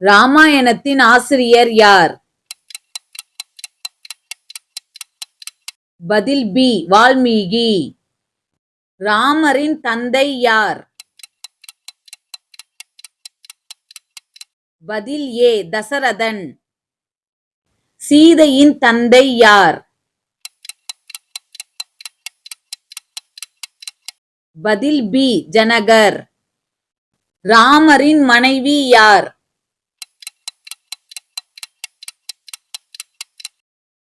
ராமாயணத்தின் ஆசிரியர் யார்? பதில் பி வால்மீகி. ராமரின் தந்தை யார்? பதில் ஏ தசரதன். சீதையின் தந்தை யார்? பதில் பி ஜனகர். ராமரின் மனைவி யார்?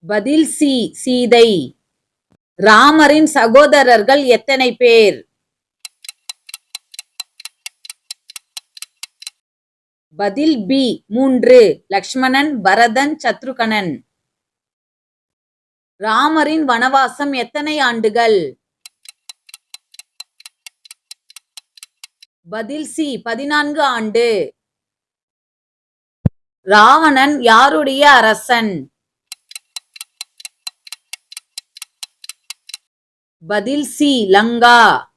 பதில் சி சீதை. ராமரின் சகோதரர்கள் எத்தனை பேர்? பதில் பி மூன்று. லக்ஷ்மணன் பரதன் சத்ருகனன் ராமரின் வனவாசம் எத்தனை ஆண்டுகள்? பதில் சி பதினான்கு ஆண்டு. ராவணன் யாருடைய அரசன்? பதில் சி லங்கா.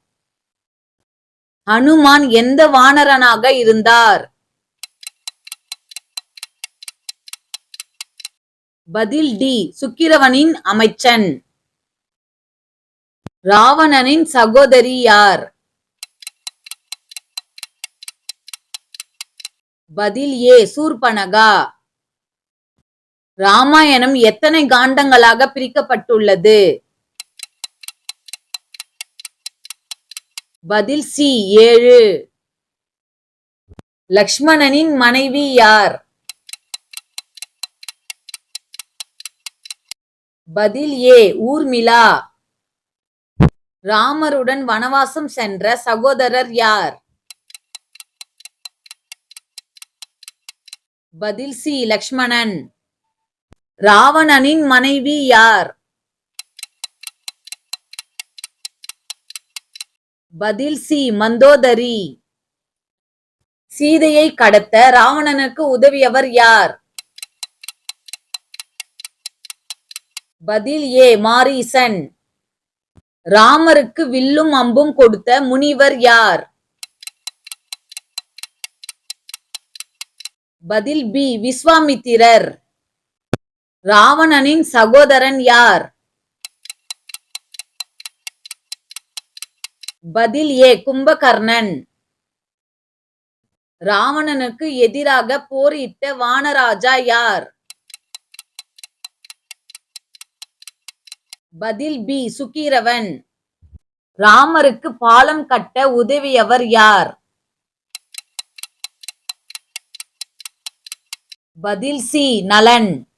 ஹனுமான் எந்த வானரனாக இருந்தார்? பதில் டி சுக்கிரவனின் அமைச்சன். ராவணனின் சகோதரி யார்? பதில் ஏ சூர்பனகா. ராமாயணம் எத்தனை காண்டங்களாக பிரிக்கப்பட்டுள்ளது? பதில் சி ஏழு. லக்ஷ்மணனின் மனைவி யார்? பதில் ஏ ஊர்மிளா. ராமருடன் வனவாசம் சென்ற சகோதரர் யார்? பதில் சி லக்ஷ்மணன். ராவணனின் மனைவி யார்? பதில் சி மந்தோதரி. சீதையை கடத்த ராவணனுக்கு உதவியவர் யார்? பதில் ஏ மாரீசன். ராமருக்கு வில்லும் அம்பும் கொடுத்த முனிவர் யார்? பதில் பி விஸ்வாமித்திரர். ராவணனின் சகோதரன் யார்? பதில் ஏ கும்பகர்ணன். ராவணனுக்கு எதிராக போரிட்ட வானராஜா யார்? பதில் பி சுக்கீரவன். ராமருக்கு பாலம் கட்ட உதவியவர் யார்? பதில் சி நலன்.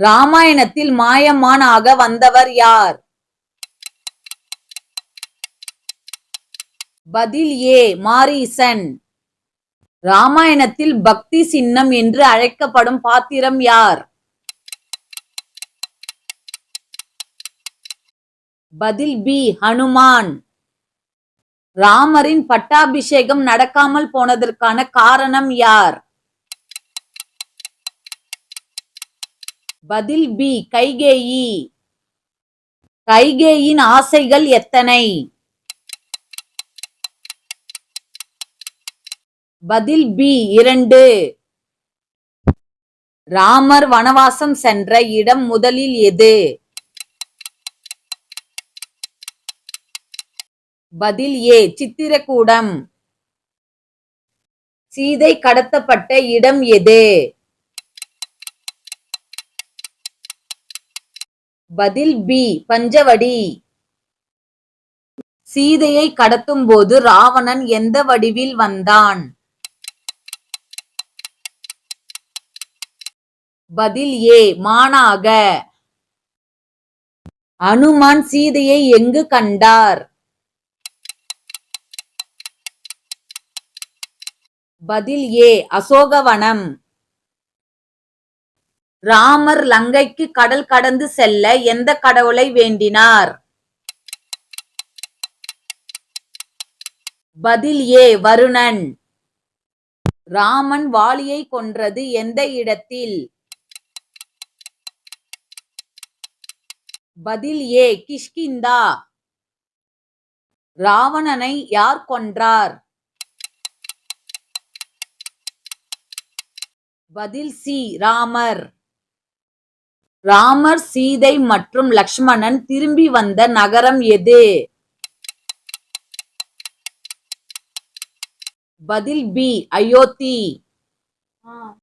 ராமாயணத்தில் மாயமான் ஆக வந்தவர் யார்? பதில் ஏ மாரீசன். ராமாயணத்தில் பக்தி சின்னம் என்று அழைக்கப்படும் பாத்திரம் யார்? பதில் பி ஹனுமான். ராமரின் பட்டாபிஷேகம் நடக்காமல் போனதற்கான காரணம் யார்? பதில் பி கைகேயி. கைகேயின் ஆசைகள் எத்தனை? பதில் பி இரண்டு. ராமர் வனவாசம் சென்ற இடம் முதலில் எது? பதில் ஏ சித்திரக்கூடம். சீதை கடத்தப்பட்ட இடம் எது? பதில் பி பஞ்சவடி. சீதையை கடத்தும் போது ராவணன் எந்த வடிவில் வந்தான்? பதில் ஏ மானாக. அனுமான் சீதையை எங்கு கண்டார்? பதில் ஏ அசோகவனம். ராமர் லங்கைக்கு கடல் கடந்து செல்ல எந்த கடவுளை வேண்டினார்? பதில் ஏ வருணன். ராமன் வாலியை கொன்றது எந்த இடத்தில்? பதில் ஏ கிஷ்கிந்தா. ராவணனை யார் கொன்றார்? பதில் சி ராமர். ராமர் சீதை மற்றும் லக்ஷ்மணன் திரும்பி வந்த நகரம் எது? பதில் பி அயோத்தி.